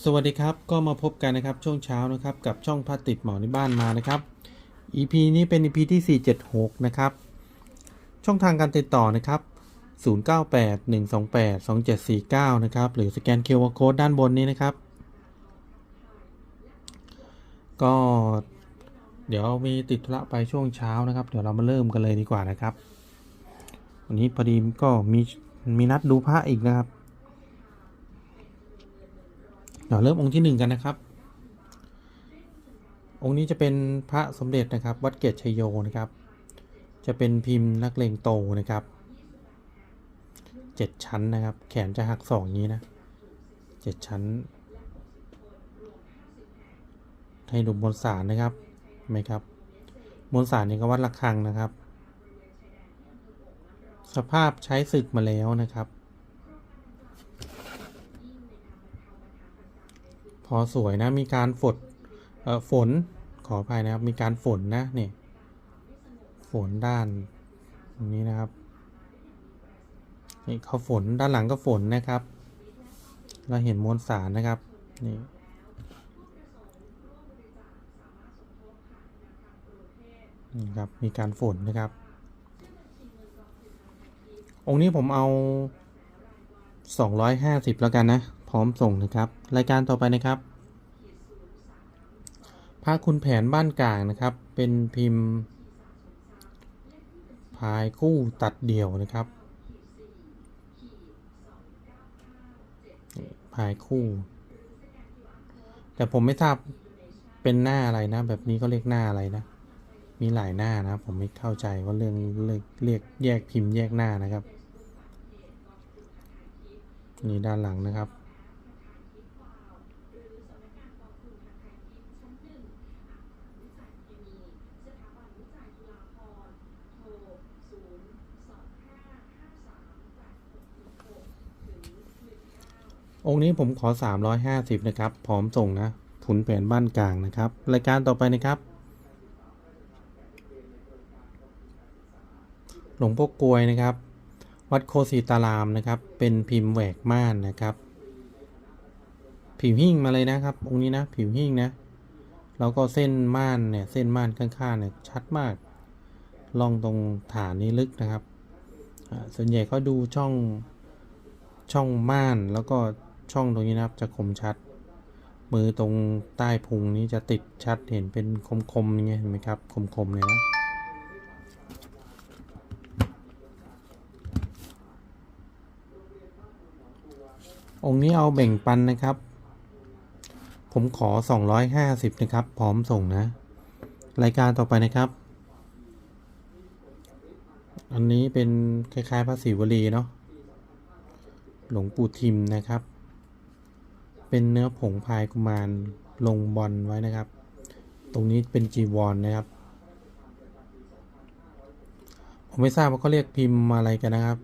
สวัสดีครับก็มาพบกันนะครับช่วงเช้านะครับกับช่องพระติดหมอในบ้านมานะครับ EP นี้เป็น EP ที่ 476 นะครับ ช่องทางการติดต่อนะครับ 0981282749 นะครับ หรือสแกน QR Code ด้านบนนี้นะครับ ก็เดี๋ยวมีติดธุระไปช่วงเช้านะครับ เดี๋ยวเรามาเริ่มกันเลยดีกว่านะครับ วันนี้พอดีก็มีมีนัดดูพระอีกนะครับ เดี๋ยวเริ่มองค์ที่หนึ่งกันนะครับ องค์นี้จะเป็นพระสมเด็จนะครับ วัดเกตชัยโยนะครับ จะเป็นพิมพ์นักเลงโตนะครับเจ็ดชั้นนะครับ แขนจะหักสองนี้นะเจ็ดชั้นให้ดูบนสารนะครับไหมครับบนสารนี่ก็วัดระฆังนะครับ สภาพใช้ศึกมาแล้วนะครับ อสวยนะ มีการฝดฝนขออภัยนะครับ มีการฝนนะนี่ฝนด้านตรงนี้นะครับนี่เขาฝนด้านหลังก็ฝนนะครับ เราเห็นมวลสารนะครับนี่นี่ครับมีการฝนนะครับ องค์นี้ผมเอา 250 แล้วกันนะ ร้อมส่งนะครับ รายการต่อไปนะครับพระคุณแผนบ้านกลางนะครับ เป็นพิมพ์ พายคู่ตัดเดี่ยวนะครับ พายคู่ แต่ผมไม่ทราบเป็นหน้าอะไรนะ แบบนี้ก็เรียกหน้าอะไรนะ มีหลายหน้านะผมไม่เข้าใจว่าเรื่องเรียกเรียกแยกพิมพ์แยกหน้านะครับ นี่ด้านหลังนะครับ องค์นี้ผมขอ 350 นะครับ พร้อมส่งนะขุนแผนบ้านกลางนะครับ รายการต่อไปนะครับ หลวงพ่อกลวยนะครับ วัดโคสีตารามนะครับ เป็นพิมพ์แหวกม่านนะครับ ผิวหิ้งมาเลยนะครับ องค์นี้นะผิวหิ้งนะ แล้วก็เส้นม่านเนี่ยเส้นม่านข้างๆเนี่ยชัดมากลองตรงฐานนี้ลึกนะครับ ส่วนใหญ่เขาดูช่องช่องม่านแล้วก็ ช่องตรงนี้นะครับจะคมชัด มือตรงใต้พุงนี้จะติดชัดเห็นเป็นคมๆอย่างเงี้ยเห็นไหมครับคมๆเลยนะองค์นี้เอาแบ่งปันนะครับ ผมขอ 250 นะครับ พร้อมส่งนะ รายการต่อไปนะครับ อันนี้เป็นคล้ายๆพระศิวลีเนาะ หลวงปู่ทิมนะครับ เป็นเนื้อผงพายกุมารลงบอลไว้นะครับ ตรงนี้เป็นจีวรนนะครับ ผมไม่ทราบว่าเขาเรียกพิมพ์อะไรกันนะครับ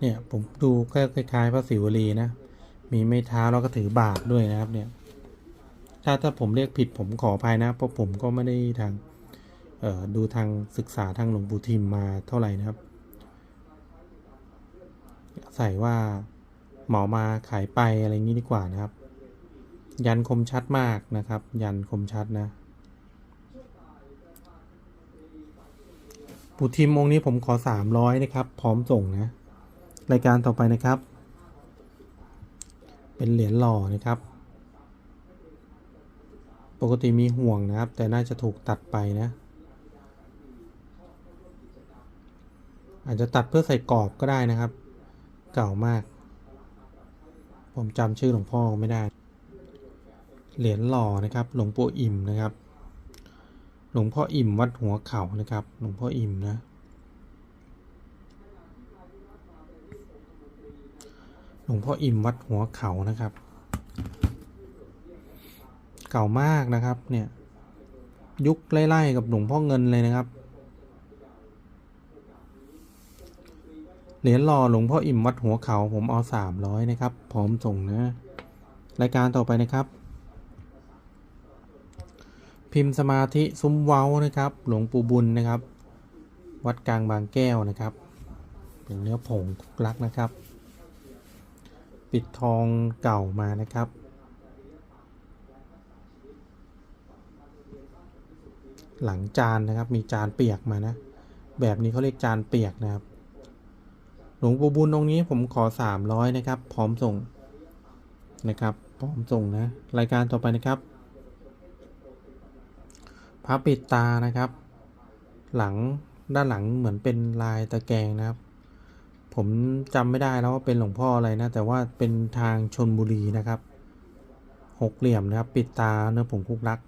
เนี่ยผมดูก็คล้ายๆพระศิวลีนะ มีไม้เท้าแล้วก็ถือบาทด้วยนะครับเนี่ย ถ้าถ้าผมเรียกผิดผมขออภัยนะ เพราะผมก็ไม่ได้ทางดูทางศึกษาทางหลวงปู่ทิมมาเท่าไหร่นะครับ ใส่ว่าเหมามาขายไปอะไรอย่างนี้ดีกว่านะครับ ยันคมชัดมากนะครับ ยันคมชัดนะปู่ทิมองค์นี้ผมขอสามร้อยนะครับ พร้อมส่งนะ รายการต่อไปนะครับ เป็นเหรียญหล่อนะครับ ปกติมีห่วงนะครับ แต่น่าจะถูกตัดไปนะ อาจจะตัดเพื่อใส่กรอบก็ได้นะครับ เก่ามาก ผมจำชื่อหลวงพ่อไม่ได้ เหรียญหล่อนะครับ หลวงปู่อิ่มนะครับ หลวงพ่ออิ่มวัดหัวเขานะครับ หลวงพ่ออิ่มนะ หลวงพ่ออิ่มวัดหัวเขานะครับ เก่ามากนะครับ เนี่ย ยุคไล่ๆกับหลวงพ่อเงินเลยนะครับ เหรียญหล่อหลวงพ่ออิ่มวัดหัวเขา ผมเอาสามร้อยนะครับ พร้อมส่งนะ รายการต่อไปนะครับ พิมพ์สมาธิซุ้มเว้านะครับ หลวงปู่บุญนะครับ วัดกลางบางแก้วนะครับ เป็นเนื้อผงทุกลักนะครับ ปิดทองเก่ามานะครับ หลังจานนะครับมีจานเปียกมานะ แบบนี้เขาเรียกจานเปียกนะครับ หลวงปู่บุญตรงนี้ผมขอ 300 นะครับ พร้อมส่งนะครับ พร้อมส่งนะ รายการต่อไปนะครับ พระปิดตานะครับ หลังด้านหลังเหมือนเป็นลายตะแกรงนะครับ ผมจำไม่ได้แล้วว่าเป็นหลวงพ่ออะไรนะ แต่ว่าเป็นทางชนบุรีนะครับหกเหลี่ยมนะครับ ปิดตาเนื้อผงคุกลัก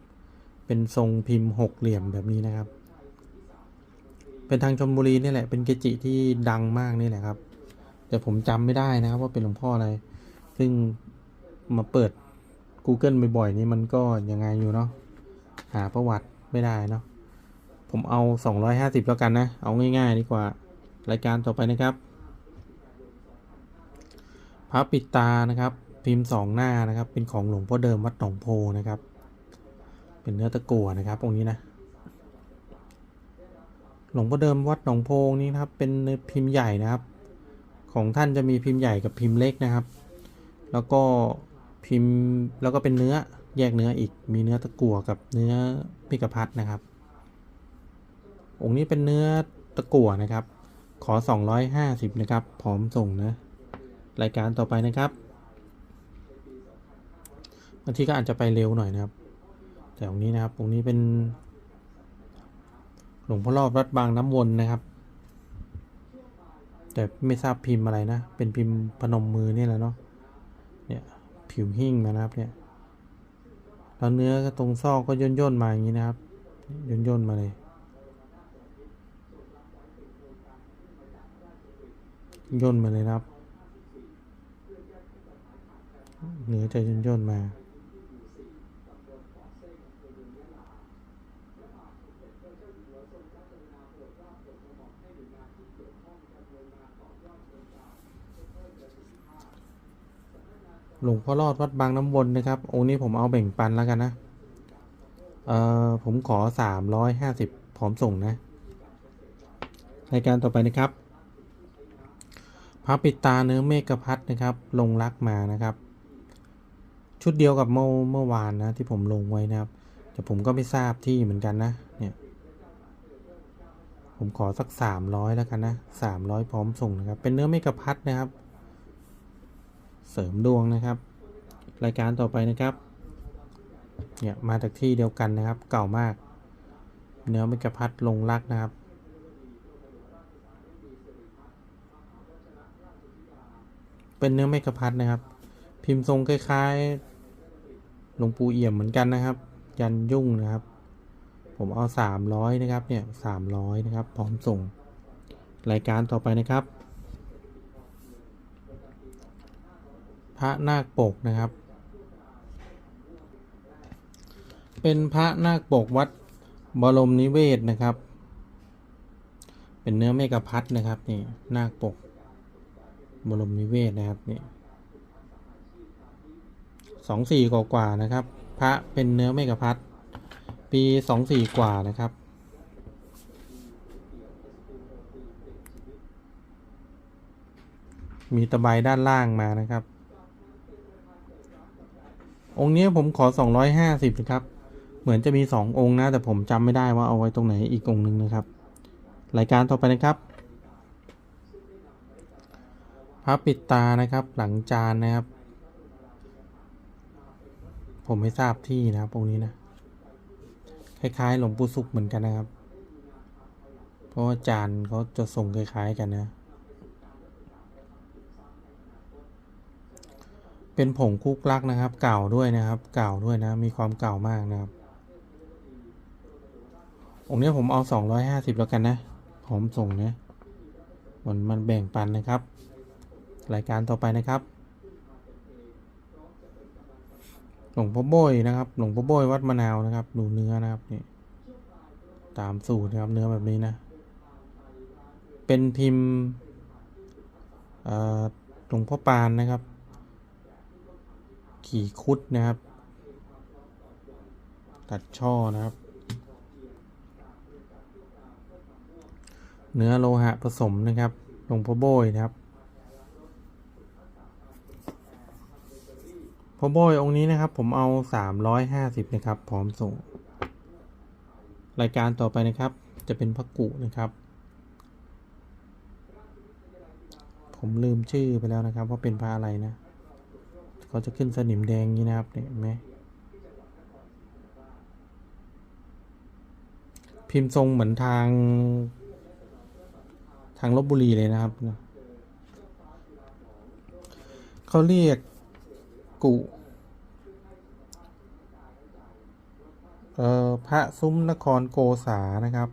เป็นทรงพิมพ์หกเหลี่ยมแบบนี้นะครับ เป็นทางชนบุรีนี่แหละเป็นเกจิที่ดังมากนี่แหละครับ แต่ผมจำไม่ได้นะครับว่าเป็นหลวงพ่ออะไร ซึ่งมาเปิด Google บ่อยๆนี่มันก็ยังไงอยู่เนาะหาประวัติ ไม่ได้เนาะผมเอา 250 แล้วกันนะ เอาง่าย ๆ ดีกว่า รายการต่อไปนะครับพระปิดตานะครับ พิมพ์สองหน้านะครับ เป็นของหลวงพ่อเดิมวัดหนองโพนะครับ เป็นเนื้อตะกั่วนะครับองค์นี้นะหลวงพ่อเดิมวัดหนองโพงนี้นะครับ เป็นพิมพ์ใหญ่นะครับ ของท่านจะมีพิมพ์ใหญ่กับพิมพ์เล็กนะครับ แล้วก็ พิมพ์แล้วก็เป็นเนื้อแยกเนื้ออีกมีเนื้อตะกั่วกับเนื้อพิกพัดนะครับ องค์นี้เป็นเนื้อตะกั่วนะครับ ขอ 250 นะครับพร้อมส่งนะรายการต่อไปนะครับบางทีก็อาจจะไปเร็วหน่อยนะครับ แต่องค์นี้นะครับองค์นี้เป็น หลวงพ่อรอดวัดบางน้ำวนนะครับ แต่ไม่ทราบพิมพ์อะไรนะ เป็นพิมพ์พนมมือนี่แหละเนาะ ผิวหิ้งมานะครับเนี่ยแล้วเนื้อตรงซอกก็ย่นย่นมาอย่างนี้นะครับ ย่นย่นมาเลย ย่นมาเลยนะครับ เนื้อจะย่นย่นมา หลวงพ่อรอดวัดบางน้ำวนนะครับ องค์นี้ผมเอาแบ่งปันแล้วกันนะ เอ่อ ผมขอสามร้อยห้าสิบพร้อมส่งนะ รายการต่อไปนะครับ พระปิดตาเนื้อเมฆพัดนะครับ ลงรักมานะครับ ชุดเดียวกับเมื่อเมื่อวานนะ ที่ผมลงไว้นะครับ แต่ผมก็ไม่ทราบที่เหมือนกันนะ เนี่ย ผมขอสักสามร้อยแล้วกันนะสามร้อยพร้อมส่งนะครับ เป็นเนื้อเมฆพัดนะครับ เสริมดวงนะครับ รายการต่อไปนะครับเนี่ยมาจากที่เดียวกันนะครับ เก่ามาก เนื้อเมกะพัดลงรักนะครับ เป็นเนื้อเมกะพัดนะครับ พิมพ์ทรงคล้ายๆหลวงปู่เอี่ยมเหมือนกันนะครับ ยันยุ่งนะครับ ผมเอาสามร้อยนะครับเนี่ยสามร้อยนะครับ พร้อมส่ง รายการต่อไปนะครับ ระนาคปกนะครับ เป็นพระนาคปกวัดบรมนิเวศนะครับ เป็นเนื้อเมกะพัดนะครับนี่นาคปกบรมนิเวศนะครับนี่สองสี่กว่าๆนะครับ พระเป็นเนื้อเมกะพัดปีสองสี่กว่านะครับมีตะไบด้านล่างมานะครับ องค์นี้ผมขอ 250นะครับเหมือนจะมี 2 องค์นะ แต่ผมจำไม่ได้ว่าเอาไว้ตรงไหนอีกองค์หนึ่งนะครับ รายการต่อไปนะครับพระปิดตานะครับหลังจานนะครับ ผมไม่ทราบที่นะครับองค์นี้นะคล้ายๆหลวงปู่สุขเหมือนกันนะครับ เพราะว่าจานเขาจะส่งคล้ายๆกันนะ เป็นผงคุกลักนะครับ เก่าด้วยนะครับ เก่าด้วยนะ มีความเก่ามากนะครับ องค์นี้ผมเอาสองร้อยห้าสิบแล้วกันนะพร้อมส่งนะมันมันแบ่งปันนะครับ รายการต่อไปนะครับ หลวงพ่อโบยนะครับ หลวงพ่อโบยวัดมะนาวนะครับ ดูเนื้อนะครับนี่ตามสูตรนะครับเนื้อแบบนี้นะ เป็นพิมพ์หลวงพ่อปานนะครับ ขี่คุดนะครับ ตัดช่อนะครับ เนื้อโลหะผสมนะครับหลวงพ่อโบยนะครับพ่อโบยองค์นี้นะครับ ผมเอาสามร้อยห้าสิบนะครับ พร้อมส่ง รายการต่อไปนะครับ จะเป็นพระกุนะครับ ผมลืมชื่อไปแล้วนะครับ ว่าเป็นพระอะไรนะ เขาจะขึ้นสนิมแดงนี้นะครับเนี่ยเห็นไหมพิมพ์ทรงเหมือนทาง ทางลบบุรีเลยนะครับ เขาเรียกกุเอ่อพระซุ้มนครโกษานะครับ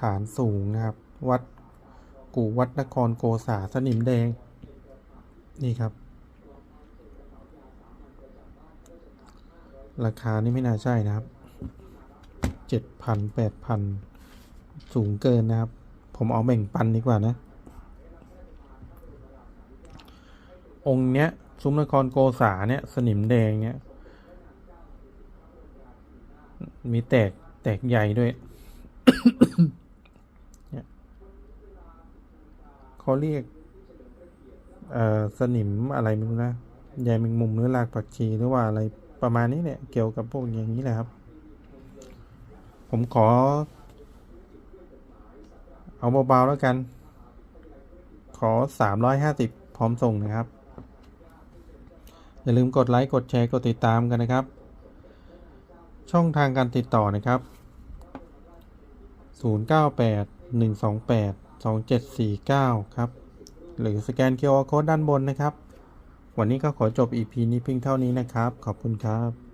ฐานสูงนะครับ วัดกู่วัดนครโกษาสนิมแดง นี่ครับ ราคานี่ไม่น่าใช่นะครับเจ็ดพันแปดพันสูงเกินนะครับ ผมเอาแบ่งปันดีกว่านะ องค์เนี้ย ซุ้มนครโกษาเนี่ย สนิมแดงเนี่ย มีแตกแตกใหญ่ด้วยเขาเรียก เอ่อ สนิมอะไรไม่รู้นะ ใยแมงมุมหรือรากผักชีหรือว่าอะไร ประมาณนี้เนี่ยเกี่ยวกับพวกอย่างนี้แหละครับ ผมขอ เอาเบาๆแล้วกัน ขอสามร้อยห้าสิบพร้อมส่งนะครับ อย่าลืมกดไลค์กดแชร์กดติดตามกันนะครับ ช่องทางการติดต่อนะครับ 098 128 2749 ครับ หรือสแกน QR Code ด้านบนนะครับ วันนี้ก็ขอจบ EP นี้เพียงเท่านี้นะครับ ขอบคุณครับ